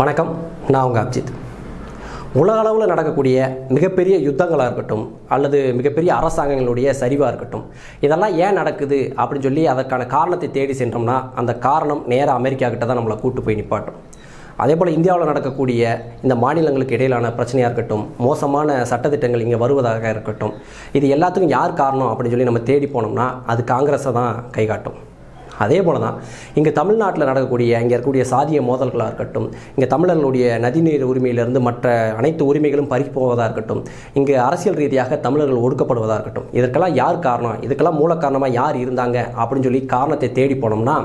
வணக்கம் நான் உங்கள் அப்ஜித். உலக அளவில் நடக்கக்கூடிய மிகப்பெரிய யுத்தங்களாக இருக்கட்டும் அல்லது மிகப்பெரிய அரசாங்கங்களுடைய சரிவாக இருக்கட்டும் இதெல்லாம் ஏன் நடக்குது அப்படின்னு சொல்லி அதற்கான காரணத்தை தேடி சென்றோம்னா அந்த காரணம் நேராக அமெரிக்கா கிட்ட தான் நம்மளை கூட்டு போய் நிப்பாட்டும். அதே போல் இந்தியாவில் நடக்கக்கூடிய இந்த மாநிலங்களுக்கு இடையிலான பிரச்சனையாக இருக்கட்டும் மோசமான சட்டத்திட்டங்கள் இங்கே வருவதாக இருக்கட்டும் இது எல்லாத்துக்கும் யார் காரணம் அப்படின்னு சொல்லி நம்ம தேடி போனோம்னா அது காங்கிரஸை தான் கை காட்டும் அதே போல தான் இங்கே தமிழ்நாட்டில் நடக்கக்கூடிய இங்கே இருக்கக்கூடிய சாதிய மோதல்களாக இருக்கட்டும் இங்கே தமிழர்களுடைய நதிநீர் உரிமையிலிருந்து மற்ற அனைத்து உரிமைகளும் பறி போவதாக இருக்கட்டும் இங்கே அரசியல் ரீதியாக தமிழர்கள் ஒடுக்கப்படுவதாக இருக்கட்டும் இதற்கெல்லாம் யார் காரணம் இதுக்கெல்லாம் மூல காரணமாக யார் இருந்தாங்க அப்படின்னு சொல்லி காரணத்தை தேடி போனோம்னா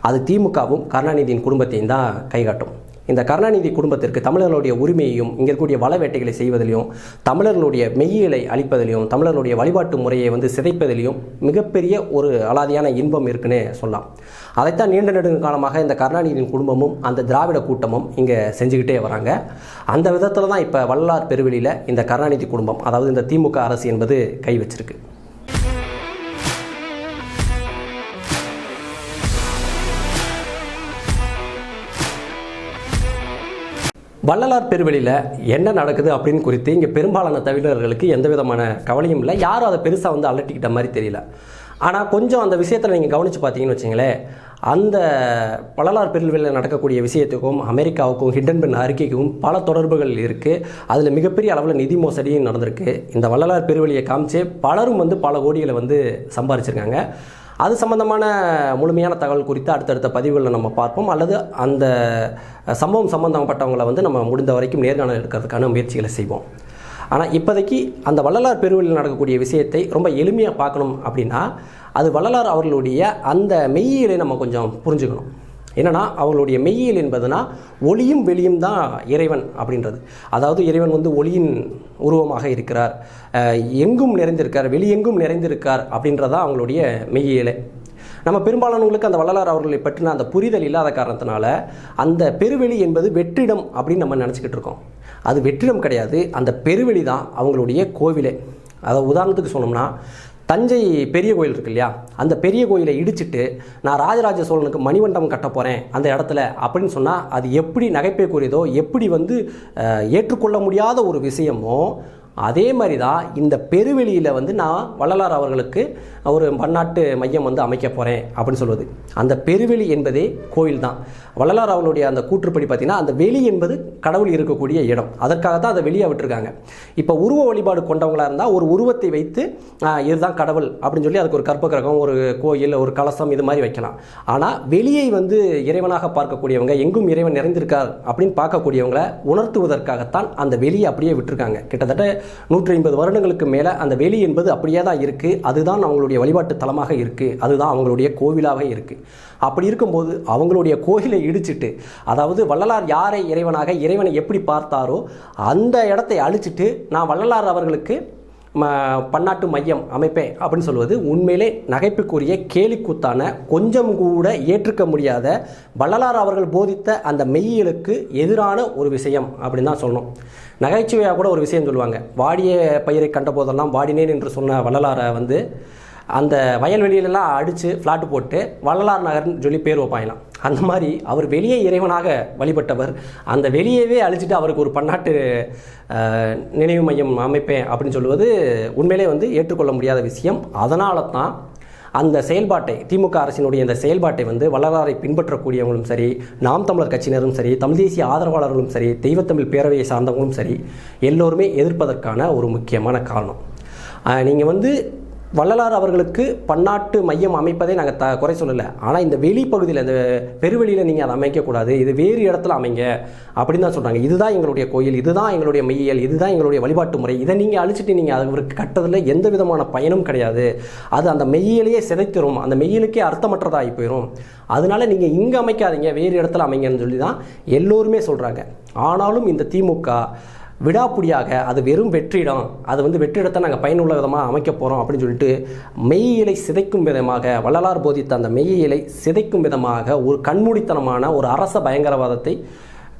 அது திமுகவும் கருணாநிதியின் குடும்பத்தையும் தான் கைகாட்டும். இந்த கருணாநிதி குடும்பத்திற்கு தமிழர்களுடைய உரிமையையும் இங்கே இருக்கக்கூடிய வள வேட்டைகளை செய்வதிலையும் தமிழர்களுடைய மெய்யியலை அளிப்பதிலையும் தமிழர்களுடைய வழிபாட்டு முறையை வந்து சிதைப்பதிலையும் மிகப்பெரிய ஒரு அலாதியான இன்பம் இருக்குன்னு சொல்லலாம். அதைத்தான் நீண்ட நெடுங்க காலமாக இந்த கருணாநிதியின் குடும்பமும் அந்த திராவிட கூட்டமும் இங்கே செஞ்சுக்கிட்டே வராங்க. அந்த விதத்தில் தான் இப்போ வள்ளலார் பெருவெளியில் இந்த கருணாநிதி குடும்பம் அதாவது இந்த திமுக அரசு என்பது கை வச்சிருக்கு. வள்ளலார் பெருவெளியில் என்ன நடக்குது அப்படின்னு குறித்து இங்கே பெரும்பாலான தமிழர்களுக்கு எந்த விதமான கவலையும் இல்லை. யாரும் அதை பெருசாக வந்து அலட்டிக்கிட்ட மாதிரி தெரியல. ஆனால் கொஞ்சம் அந்த விஷயத்தில் நீங்கள் கவனித்து பார்த்தீங்கன்னு வச்சுங்களேன் அந்த வள்ளலார் பெருவெளியில் நடக்கக்கூடிய விஷயத்துக்கும் அமெரிக்காவுக்கும் ஹிண்டன்பென் அறிக்கைக்கும் பல தொடர்புகள் இருக்குது அதில் மிகப்பெரிய அளவில் நிதி மோசடியும் நடந்திருக்கு. இந்த வள்ளலார் பெருவெளியை காமிச்சு பலரும் வந்து பல கோடிகளை வந்து சம்பாரிச்சிருக்காங்க. அது சம்பந்தமான முழுமையான தகவல் குறித்து அடுத்தடுத்த பதிவுகளில் நம்ம பார்ப்போம். அல்லது அந்த சம்பவம் சம்பந்தப்பட்டவங்களை வந்து நம்ம முடிந்த வரைக்கும் நேர்காணல் எடுக்கிறதுக்கான முயற்சிகளை செய்வோம். ஆனால் இப்போதைக்கு அந்த வள்ளலார் பெருவில் நடக்கக்கூடிய விஷயத்தை ரொம்ப எளிமையாக பார்க்கணும் அப்படின்னா அது வள்ளலார் அவர்களுடைய அந்த மெய்யியலை நம்ம கொஞ்சம் புரிஞ்சுக்கணும். என்னன்னா அவங்களுடைய மெய்யியல் என்பதுனா ஒளியும் வெளியும் தான் இறைவன் அப்படின்றது. அதாவது இறைவன் வந்து ஒளியின் உருவமாக இருக்கிறார். எங்கும் நிறைந்திருக்கார் வெளியெங்கும் நிறைந்திருக்கார் அப்படின்றதான் அவங்களுடைய மெய்யியலே. நம்ம பெரும்பாலானவங்களுக்கு அந்த வள்ளலார் அவர்களை பற்றின அந்த புரிதல் இல்லாத காரணத்தினால அந்த பெருவெளி என்பது வெற்றிடம் அப்படின்னு நம்ம நினச்சிக்கிட்டு இருக்கோம். அது வெற்றிடம் கிடையாது அந்த பெருவெளி தான் அவங்களுடைய கோவிலே. அதை உதாரணத்துக்கு சொன்னோம்னா தஞ்சை பெரிய கோயில் இருக்கு இல்லையா? அந்த பெரிய கோயிலை இடிச்சிட்டு நான் ராஜராஜ சோழனுக்கு மணிமண்டபம் கட்ட போகிறேன் அந்த இடத்துல அப்படின்னு சொன்னால் அது எப்படி நகைப்பைக்குரியதோ எப்படி வந்து ஏற்றுக்கொள்ள முடியாத ஒரு விஷயமோ அதே மாதிரி தான் இந்த பெருவெளியில் வந்து நான் வள்ளலார் அவர்களுக்கு ஒரு பன்னாட்டு மையம் வந்து அமைக்க போகிறேன் அப்படின்னு சொல்வது. அந்த பெருவெளி என்பதே கோயில் தான் வள்ளலார் அவர்களுடைய அந்த கூற்றுப்படி பார்த்தீங்கன்னா அந்த வெளி என்பது கடவுள் இருக்கக்கூடிய இடம். அதற்காக தான் அதை வெளியே விட்டுருக்காங்க. இப்போ உருவ வழிபாடு கொண்டவங்களாக இருந்தால் ஒரு உருவத்தை வைத்து இதுதான் கடவுள் அப்படின்னு சொல்லி அதுக்கு ஒரு கற்பகிரகம் ஒரு கோயில் ஒரு கலசம் இது மாதிரி வைக்கலாம். ஆனால் வெளியை வந்து இறைவனாக பார்க்கக்கூடியவங்க எங்கும் இறைவன் நிறைந்திருக்கார் அப்படின்னு பார்க்கக்கூடியவங்களை உணர்த்துவதற்காகத்தான் அந்த வெளியை அப்படியே விட்டுருக்காங்க. கிட்டத்தட்ட நூற்றி ஐம்பது வருடங்களுக்கு மேலே அந்த வெளி என்பது அப்படியே தான் இருக்குது அதுதான் அவங்களுடைய வழிபாட்டு தலமாக இருக்குது அதுதான் அவங்களுடைய கோவிலாக இருக்குது அப்படி இருக்கும்போது அவங்களுடைய கோயிலை இடிச்சிட்டு அதாவது வள்ளலார் யாரை இறைவனாக இறைவனை எப்படி பார்த்தாரோ அந்த இடத்தை அழிச்சிட்டு நான் வள்ளலார் அவர்களுக்கு பன்னாட்டு மையம் அமைப்பே அப்படின்னு சொல்வது உண்மையிலே நகைப்புக்குரிய கேலிக்கூத்தான கொஞ்சம் கூட ஏற்றுக்க முடியாத வள்ளலார் அவர்கள் போதித்த அந்த மெய்யியலுக்கு எதிரான ஒரு விஷயம் அப்படின்னு தான் சொல்லணும். நகைச்சுவையாக கூட ஒரு விஷயம் சொல்லுவாங்க. வாடிய பயிரை கண்ட போதெல்லாம் வாடினேன் என்று சொன்ன வள்ளலாரை வந்து அந்த வயல்வெளியிலலாம் அடித்து ஃப்ளாட்டு போட்டு வள்ளலார் நகர்னு சொல்லி பேர் வைப்பாங்களாம். அந்த மாதிரி அவர் வெளியே இறைவனாக வழிபட்டவர். அந்த வெளியவே அழிச்சிட்டு அவருக்கு ஒரு பன்னாட்டு நினைவு மையம் அமைப்பேன் அப்படின்னு சொல்லுவது உண்மையிலே வந்து ஏற்றுக்கொள்ள முடியாத விஷயம். அதனால தான் அந்த செயல்பாட்டை திமுக அரசினுடைய இந்த செயல்பாட்டை வந்து வள்ளலாரை பின்பற்றக்கூடியவங்களும் சரி நாம் தமிழர் கட்சியினரும் சரி தமிழ் தேசிய ஆதரவாளர்களும் சரி தெய்வத்தமிழ் பேரவையை சார்ந்தவங்களும் சரி எல்லோருமே எதிர்ப்பதற்கான ஒரு முக்கியமான காரணம். நீங்கள் வந்து வள்ளலார் அவர்களுக்கு பன்னாட்டு மையம் அமைப்பதை நாங்கள் த குறை சொல்லலை. ஆனால் இந்த வெளிப்பகுதியில் இந்த பெருவெளியில் நீங்கள் அதை அமைக்கக்கூடாது. இது வேறு இடத்துல அமைங்க அப்படின்னு தான் சொல்கிறாங்க இதுதான் எங்களுடைய கோயில் இதுதான் எங்களுடைய மெய்யியல் இதுதான் எங்களுடைய வழிபாட்டு முறை. இதை நீங்கள் அழிச்சிட்டு நீங்கள் அவருக்கு கட்டதில் எந்த விதமான பயனும் கிடையாது. அது அந்த மெய்யியலையே சிதைத்திரும். அந்த மெய்யிலுக்கே அர்த்தமற்றதாகி போயிடும் அதனால நீங்கள் இங்கே அமைக்காதீங்க வேறு இடத்துல அமைங்கன்னு சொல்லி தான் எல்லோருமே சொல்கிறாங்க ஆனாலும் இந்த திமுக விடாப்புடியாக அது வெறும் வெற்றிடம். அது வந்து வெற்றிடத்தை நாங்கள் பயனுள்ள விதமாக அமைக்க போகிறோம் அப்படின்னு சொல்லிட்டு மெய்யிலை சிதைக்கும் விதமாக வள்ளலார் போதித்த அந்த மெய்யிலை சிதைக்கும் விதமாக ஒரு கண்மூடித்தனமான ஒரு அரச பயங்கரவாதத்தை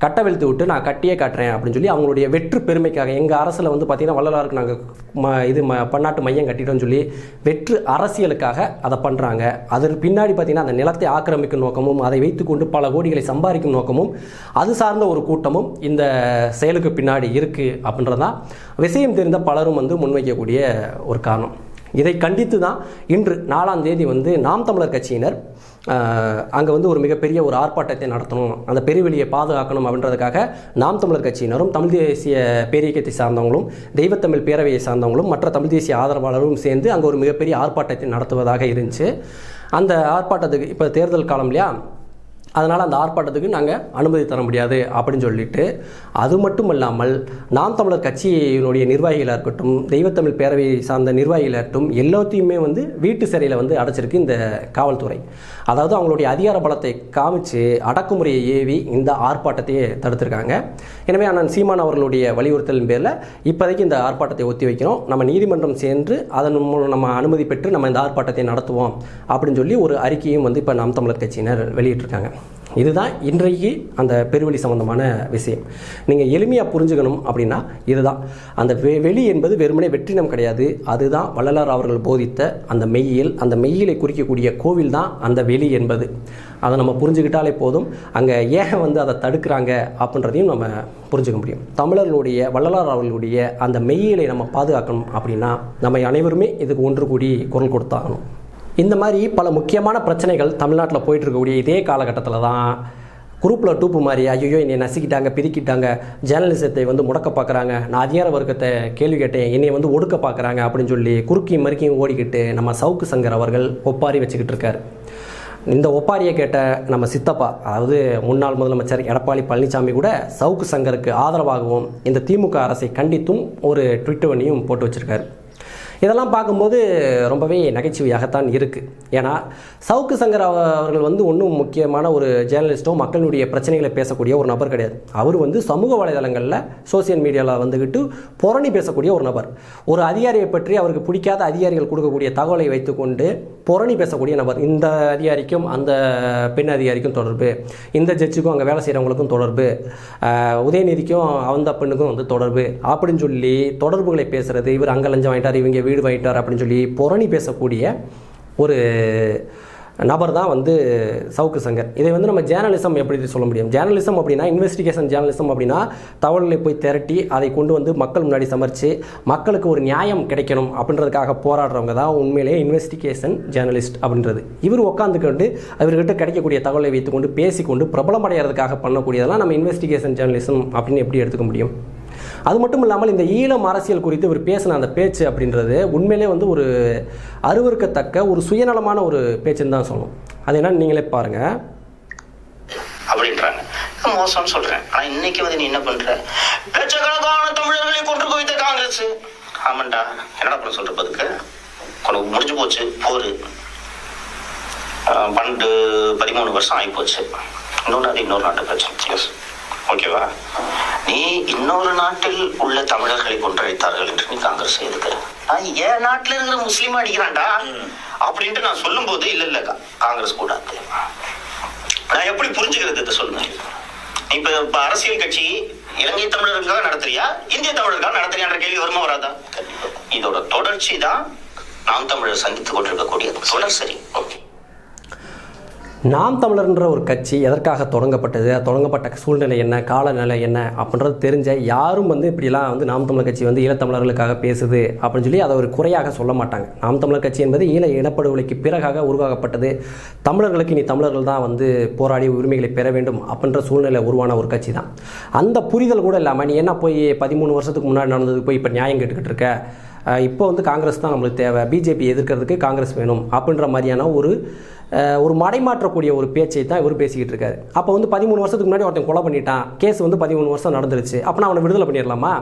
கட்டவிழ்த்து விட்டு நான் கட்டியே காட்டுறேன் அப்படின்னு சொல்லி அவங்களுடைய வெற்று பெருமைக்காக எங்கள் அரசில் வந்து பார்த்திங்கன்னா வள்ளலாருக்கு நாங்கள் ம இது ம பன்னாட்டு மையம் கட்டிட்டோம்னு சொல்லி வெற்று அரசியலுக்காக அதை பண்ணுறாங்க அதற்கு பின்னாடி பார்த்திங்கன்னா அந்த நிலத்தை ஆக்கிரமிக்கும் நோக்கமும் அதை வைத்துக்கொண்டு பல கோடிகளை சம்பாதிக்கும் நோக்கமும் அது சார்ந்த ஒரு கூட்டமும் இந்த செயலுக்கு பின்னாடி இருக்குது அப்படின்றதான் விஷயம் தெரிந்த பலரும் வந்து முன்வைக்கக்கூடிய ஒரு காரணம். இதை கண்டித்து தான் இன்று நாலாம் தேதி வந்து நாம் தமிழர் கட்சியினர் அங்கே வந்து ஒரு மிகப்பெரிய ஒரு ஆர்ப்பாட்டத்தை நடத்தணும் அந்த பெருவெளியை பாதுகாக்கணும் அப்படின்றதுக்காக நாம் தமிழர் கட்சியினரும் தமிழ் தேசிய பேரியக்கத்தை சார்ந்தவங்களும் தெய்வத்தமிழ் பேரவையை சார்ந்தவங்களும் மற்ற தமிழ் தேசிய ஆதரவாளரும் சேர்ந்து அங்கே ஒரு மிகப்பெரிய ஆர்ப்பாட்டத்தை நடத்துவதாக இருந்துச்சு. அந்த ஆர்ப்பாட்டத்துக்கு இப்போ தேர்தல் காலம் இல்லையா? அதனால் அந்த ஆர்ப்பாட்டத்துக்கு நாங்கள் அனுமதி தர முடியாது அப்படின்னு சொல்லிட்டு அது மட்டும் இல்லாமல் நாம் தமிழர் கட்சியினுடைய நிர்வாகிகளாக இருக்கட்டும் தெய்வத்தமிழ் பேரவையை சார்ந்த நிர்வாகிகளாக இருக்கட்டும் எல்லாத்தையுமே வந்து வீட்டு சிறையில் வந்து அடைச்சிருக்கு இந்த காவல்துறை. அதாவது அவங்களுடைய அதிகார பலத்தை காமிச்சு அடக்குமுறையை ஏவி இந்த ஆர்ப்பாட்டத்தையே தடுத்திருக்காங்க. எனவே அண்ணன் சீமான் அவர்களுடைய வலியுறுத்தலின் பேரில் இப்போதைக்கு இந்த ஆர்ப்பாட்டத்தை ஒத்தி வைக்கிறோம். நம்ம நீதிமன்றம் சென்று அதன் மூலம் நம்ம அனுமதி பெற்று நம்ம இந்த ஆர்ப்பாட்டத்தை நடத்துவோம் அப்படின்னு சொல்லி ஒரு அறிக்கையும் வந்து இப்போ நாம் தமிழர் கட்சியினர் வெளியிட்டிருக்காங்க. இதுதான் இன்றைக்கு அந்த பெருவெளி சம்பந்தமான விஷயம். நீங்கள் எளிமையாக புரிஞ்சுக்கணும் அப்படின்னா இதுதான். அந்த வெ வெளி என்பது வெறுமனே வெற்றினம் கிடையாது. அதுதான் வள்ளலார் அவர்கள் போதித்த அந்த மெய்யியல் அந்த மெய்யிலை குறிக்கக்கூடிய கோவில் தான் அந்த வெளி என்பது. அதை நம்ம புரிஞ்சுக்கிட்டாலே போதும். அங்கே ஏன் வந்து அதை தடுக்கிறாங்க அப்படின்றதையும் நம்ம புரிஞ்சுக்க முடியும். தமிழர்களுடைய வள்ளலார் அவர்களுடைய அந்த மெய்யிலை நம்ம பாதுகாக்கணும் அப்படின்னா நம்ம அனைவருமே இதுக்கு ஒன்று கூடி குரல் கொடுத்தாகணும். இந்த மாதிரி பல முக்கியமான பிரச்சனைகள் தமிழ்நாட்டில் போயிட்டு இருக்கக்கூடிய இதே காலகட்டத்தில் தான் குரூப்பில் டூப்பு மாதிரி ஐயோ என்னை நசுக்கிட்டாங்க பிரிக்கிட்டாங்க ஜேர்னலிசத்தை வந்து முடக்க பார்க்குறாங்க நான் அதிகார வர்க்கத்தை கேள்வி கேட்டேன் என்னை வந்து ஒடுக்க பார்க்குறாங்க அப்படின்னு சொல்லி குறுக்கியும் மறுக்கியும் ஓடிக்கிட்டு நம்ம சவுக்கு சங்கர் அவர்கள் ஒப்பாரி வச்சுக்கிட்டு இருக்கார். இந்த ஒப்பாரியை கேட்ட நம்ம சித்தப்பா அதாவது முன்னாள் முதலமைச்சர் எடப்பாடி பழனிசாமி கூட சவுக்கு சங்கருக்கு ஆதரவாகவும் இந்த திமுக அரசை கண்டித்தும் ஒரு ட்விட் பண்ணியும் போட்டு வச்சுருக்காரு. இதெல்லாம் பார்க்கும்போது ரொம்பவே நகைச்சுவையாகத்தான் இருக்குது ஏன்னா சவுக்கு சங்கர் அவர்கள் வந்து ஒன்றும் முக்கியமான ஒரு ஜேர்னலிஸ்ட்டோ மக்களுடைய பிரச்சனைகளை பேசக்கூடிய ஒரு நபர் கிடையாது. அவர் வந்து சமூக வலைதளங்களில் சோசியல் மீடியாவில் வந்துக்கிட்டு புரணி பேசக்கூடிய ஒரு நபர். ஒரு அதிகாரியை பற்றி அவருக்கு பிடிக்காத அதிகாரிகள் கொடுக்கக்கூடிய தகவலை வைத்துக்கொண்டு புரணி பேசக்கூடிய நபர். இந்த அதிகாரிக்கும் அந்த பெண் அதிகாரிக்கும் தொடர்பு. இந்த ஜட்ஜுக்கும் அங்கே வேலை செய்கிறவங்களுக்கும் தொடர்பு. உதயநிதிக்கும் அந்த பெண்ணுக்கும் வந்து தொடர்பு. அப்படின்னு சொல்லி தொடர்புகளை பேசுகிறது இவர் அங்கே லஞ்சம் வாங்கிட்டார் இவங்க வீடு வாங்கிட்டார் அப்படின்னு சொல்லி புரணி பேசக்கூடிய ஒரு நபர் தான் வந்து சவுக்கு சங்கர். இதை வந்து நம்ம ஜேர்னலிசம் எப்படி சொல்ல முடியும்? ஜேர்னலிசம் அப்படின்னா இன்வெஸ்டிகேஷன் ஜேர்னலிசம் அப்படின்னா தகவல்களை போய் திரட்டி அதை கொண்டு வந்து மக்கள் முன்னாடி சமர்த்து மக்களுக்கு ஒரு நியாயம் கிடைக்கணும் அப்படின்றதுக்காக போராடுறவங்க தான் உண்மையிலேயே இன்வெஸ்டிகேஷன் ஜேர்னலிஸ்ட் அப்படின்றது. இவர் உட்காந்துக்கொண்டு அவர்கிட்ட கிடைக்கக்கூடிய தகவலை வைத்துக்கொண்டு பேசிக்கொண்டு பிரபலமடைகிறதுக்காக பண்ணக்கூடியதெல்லாம் நம்ம இன்வெஸ்டிகேஷன் ஜேர்னலிசம் அப்படின்னு எப்படி எடுத்துக்க முடியும்? அது மட்டும் இல்லாமல் இந்த ஈழம் அரசியல் குறித்து இவர் பேசின அந்த பேச்சு அப்படின்றது உண்மையிலே வந்து ஒரு அருவறுக்கத்தக்க ஒரு சுயநலமான ஒரு பேச்சுன்னு தான் சொல்லணும். அது என்னன்னு நீங்களே பாருங்கள் அப்படின்றாங்க. நான் மோசம்னு சொல்றேன். ஆனா இன்னைக்கு வந்து நீ என்ன பண்ற? லட்சக்கணக்கான தமிழர்களை கொண்டு குவித்த காங்கிரஸ். ஆமாண்டா. என்னடா பண்ண சொல்ற பதுக்கு? உனக்கு முடிஞ்சு போச்சு. போரு. பன்னெண்டு பதிமூணு வருஷம் ஆகி போச்சு. இன்னொன்று அது இன்னொரு நாட்டு பிரச்சனை. ஓகேவா நீ இன்னொரு நாட்டில் உள்ள தமிழர்களை கொன்றழைத்தார்கள் என்று நீ காங்கிரஸ் எதுக்குற நான் என் நாட்டில் இருக்கிற முஸ்லீம் அடிக்கிறான்டா? அப்படின்ட்டு நான் சொல்லும்போது இல்ல இல்ல காங்கிரஸ் கூடாது. நான் எப்படி புரிஞ்சுக்கிறது இதை சொல்லுங்க? இப்ப இப்ப அரசியல் கட்சி இலங்கை தமிழர்களுக்காக நடத்துறியா? இந்திய தமிழர்களுக்காக நடத்துறியான்ற கேள்வி வருமா வராதா? இதோட தொடர்ச்சி தான் நாம் தமிழர் சந்தித்துக் கொண்டிருக்கக்கூடிய தொடர் சரி. ஓகே. நாம் தமிழர்ன்ற ஒரு கட்சி எதற்காக தொடங்கப்பட்டது தொடங்கப்பட்ட சூழ்நிலை என்ன காலநிலை என்ன அப்படின்றது தெரிஞ்ச யாரும் வந்து இப்படிலாம் வந்து நாம் தமிழர் கட்சி வந்து ஈழத்தமிழர்களுக்காக பேசுது அப்படின்னு சொல்லி அதை ஒரு குறையாக சொல்ல மாட்டாங்க. நாம் தமிழர் கட்சி என்பது ஈழ இனப்படுகொலைக்கு பிறகாக உருவாக்கப்பட்டது. தமிழர்களுக்கு இனி தமிழர்கள் தான் வந்து போராடி உரிமைகளை பெற வேண்டும் அப்படின்ற சூழ்நிலை உருவான ஒரு கட்சி தான். அந்த புரிதல் கூட இல்லாமல் நீ என்ன போய் பதிமூணு வருஷத்துக்கு முன்னாடி நடந்தது போய் இப்போ நியாயம் கேட்டுக்கிட்டு இருக்க? இப்போ வந்து காங்கிரஸ் தான் நம்மளுக்கு தேவை. பிஜேபி எதிர்க்கிறதுக்கு காங்கிரஸ் வேணும் அப்படின்ற மாதிரியான ஒரு ஒரு மடைமாற்றக்கூடிய ஒரு பேச்சை தான் இவர் பேசிக்கிட்டு இருக்காரு. அப்போ வந்து பதிமூணு வருஷத்துக்கு முன்னாடி ஒருத்தன் கொலை பண்ணிட்டான். கேஸ் வந்து பதிமூணு வருஷம் நடந்துருச்சு. அப்போ நான் அவனை விடுதலை பண்ணிடலாமா?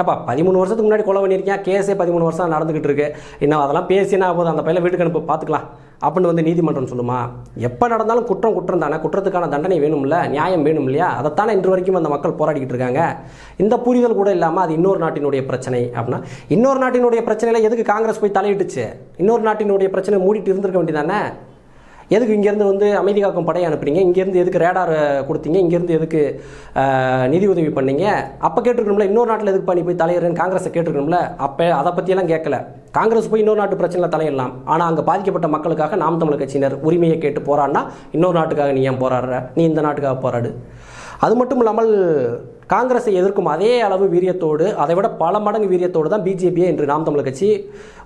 ஏப்பா பதிமூணு வருஷத்துக்கு முன்னாடி கொலை பண்ணியிருக்கேன் கேஸே பதிமூணு வருஷம் நடந்துகிட்டு இருக்கு. இன்னும் அதெல்லாம் பேசினா போதும். அந்த பையன் வீட்டுக்கு அனுப்பி பார்த்துக்கலாம் அப்படின்னு வந்து நீதிமன்றம் சொல்லுமா? எப்போ நடந்தாலும் குற்றம் குற்றம் தானே. குற்றத்துக்கான தண்டனை வேணும்ல நியாயம் வேணும் இல்லையா? அதைத்தானே இன்று வரைக்கும் அந்த மக்கள் போராடிக்கிட்டு இருக்காங்க. இந்த புரிதல் கூட இல்லாமல் அது இன்னொரு நாட்டினுடைய பிரச்சனை அப்படின்னா இன்னொரு நாட்டினுடைய பிரச்சனையில் எதுக்கு காங்கிரஸ் போய் தலையிட்டுச்சு? இன்னொரு நாட்டினுடைய பிரச்சனை மூடிட்டு இருந்திருக்க வேண்டியதானே எதுக்கு இங்கேருந்து வந்து அமைதி காக்கும் படையை அனுப்புறீங்க? இங்கேருந்து எதுக்கு ரேடார் கொடுத்தீங்க? இங்கேருந்து எதுக்கு நிதி உதவி பண்ணீங்க? அப்போ கேட்டுருக்கணும்ல இன்னொரு நாட்டில் எதுக்கு பண்ணி போய் தலையிறன்னு காங்கிரஸை கேட்டுருக்கணும்ல? அப்போ அதை பற்றியெல்லாம் கேட்கல. காங்கிரஸ் போய் இன்னொரு நாட்டு பிரச்சனையில் தலையிடலாம். ஆனால் அங்கே பாதிக்கப்பட்ட மக்களுக்காக நாம் தமிழ் கட்சியினர் உரிமையை கேட்டு போராடினா இன்னொரு நாட்டுக்காக நீ ஏன் போராடுற? நீ இந்த நாட்டுக்காக போராடு. அது மட்டும் இல்லாமல் காங்கிரஸை எதிர்க்கும் அதே அளவு வீரியத்தோடு அதை விட பல மடங்கு வீரியத்தோடு தான் பிஜேபியை இன்று நாம் தமிழர் கட்சி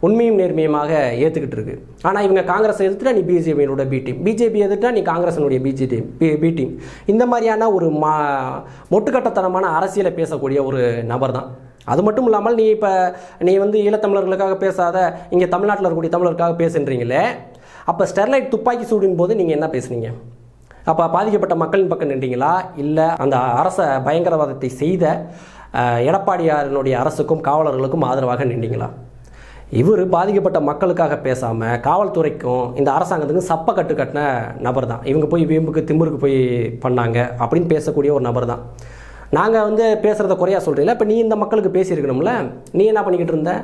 உண்மையும் நேர்மையுமாக ஏற்றுக்கிட்டு இருக்கு ஆனால் இவங்க காங்கிரஸை எதிர்த்துட்டா நீ பிஜேபியினோட பி டீம் பிஜேபி எதிர்த்தா நீ காங்கிரஸினுடைய பிஜேபி பி டீம் இந்த மாதிரியான ஒரு மா மொட்டுக்கட்டத்தனமான அரசியலை பேசக்கூடிய ஒரு நபர் தான். அது மட்டும் இல்லாமல் நீ இப்போ நீ வந்து ஈழத்தமிழர்களுக்காக பேசாத இங்கே தமிழ்நாட்டில் இருக்கக்கூடிய தமிழருக்காக பேசுன்றீங்களே அப்போ ஸ்டெர்லைட் துப்பாக்கி சூடின் போது நீங்கள் என்ன பேசுனீங்க? அப்போ பாதிக்கப்பட்ட மக்களின் பக்கம் நின்றீங்களா? இல்லை அந்த அரச பயங்கரவாதத்தை செய்த எடப்பாடியாரனுடைய எடப்பாடியாரினுடைய அரசுக்கும் காவலர்களுக்கும் ஆதரவாக நின்றீங்களா? இவர் பாதிக்கப்பட்ட மக்களுக்காக பேசாமல் காவல்துறைக்கும் இந்த அரசாங்கத்துக்கும் சப்ப கட்டு கட்டின நபர் தான். இவங்க போய் வீம்புக்கு திமிருக்கு போய் பண்ணாங்க அப்படின்னு பேசக்கூடிய ஒரு நபர் தான். நாங்கள் வந்து பேசுகிறத குறையா சொல்கிறீங்களா இப்போ நீ இந்த மக்களுக்கு பேசியிருக்கணும்ல. நீ என்ன பண்ணிக்கிட்டு இருந்த?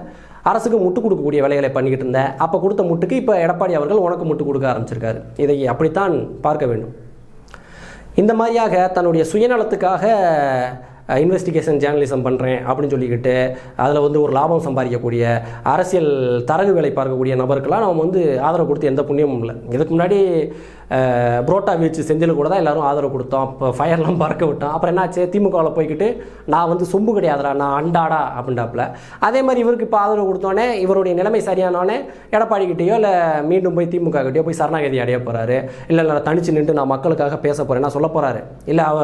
அரசுக்கு முட்டு கொடுக்கக்கூடிய வேலைகளை பண்ணிக்கிட்டு இருந்த. அப்போ கொடுத்த முட்டுக்கு இப்போ எடப்பாடி அவர்கள் உனக்கு முட்டு கொடுக்க ஆரம்பிச்சிருக்காரு. இதை அப்படித்தான் பார்க்க வேண்டும். இந்த மாதிரியாக தன்னுடைய சுயநலத்துக்காக இன்வெஸ்டிகேஷன் ஜேர்னலிசம் பண்ணுறேன் அப்படின்னு சொல்லிக்கிட்டு அதில் வந்து ஒரு லாபம் சம்பாதிக்கக்கூடிய அரசியல் தரகு வேலை பார்க்கக்கூடிய நபருக்கெல்லாம் நம்ம வந்து ஆதரவு கொடுத்து எந்த புண்ணியமும் இல்லை. இதுக்கு முன்னாடி புரோட்டா வீச்சு செந்தில் கூட தான் எல்லாரும் ஆதரவு கொடுத்தோம். இப்போ ஃபயர்லாம் பறக்க விட்டோம். அப்புறம் என்னாச்சு? திமுகவில் போய்க்கிட்டு நான் வந்து சொம்பு கிடையாதுடா நான் அண்டாடா அப்படின்டாப்புல. அதே மாதிரி இவருக்கு இப்போ ஆதரவு கொடுத்தோன்னே இவருடைய நிலைமை சரியானோடனே எடப்பாடிக்கிட்டேயோ இல்லை மீண்டும் போய் திமுக கிட்டேயோ போய் சரணாகதி அடைய போகிறாரு இல்லை இல்லை நான் தனிச்சு நின்று நான் மக்களுக்காக பேச போகிறேன் நான் சொல்ல போகிறாரு இல்லை அவ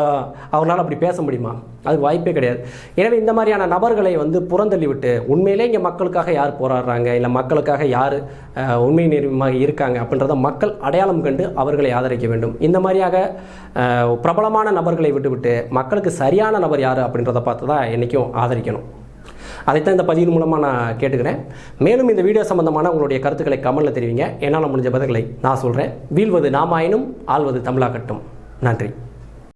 அவரால் அப்படி பேச முடியுமா? அதுக்கு வாய்ப்பே கிடையாது. எனவே இந்த மாதிரியான நபர்களை வந்து புறந்தள்ளி விட்டு உண்மையிலே இங்கே மக்களுக்காக யார் போராடுறாங்க? இல்லை மக்களுக்காக யார் உண்மை நேர்மையாக இருக்காங்க அப்படின்றத மக்கள் அடையாளம் கண்டு அவர் நபர்களை ஆதரிக்க வேண்டும். இந்த மாதிரியாக பிரபலமான நபர்களை விட்டுவிட்டு மக்களுக்கு சரியான நபர் யார் அப்படின்றத பார்த்து தான் என்றைக்கும் ஆதரிக்கணும். அதைத்தான் இந்த பதிவின் மூலமாக நான் கேட்டுக்கிறேன். மேலும் இந்த வீடியோ சம்பந்தமான உங்களுடைய கருத்துக்களை கமலில் தெரிவிங்க. என்னால் முடிஞ்ச பதில்களை நான் சொல்கிறேன் வீழ்வது நாமாயினும் ஆள்வது தமிழாகட்டும். நன்றி.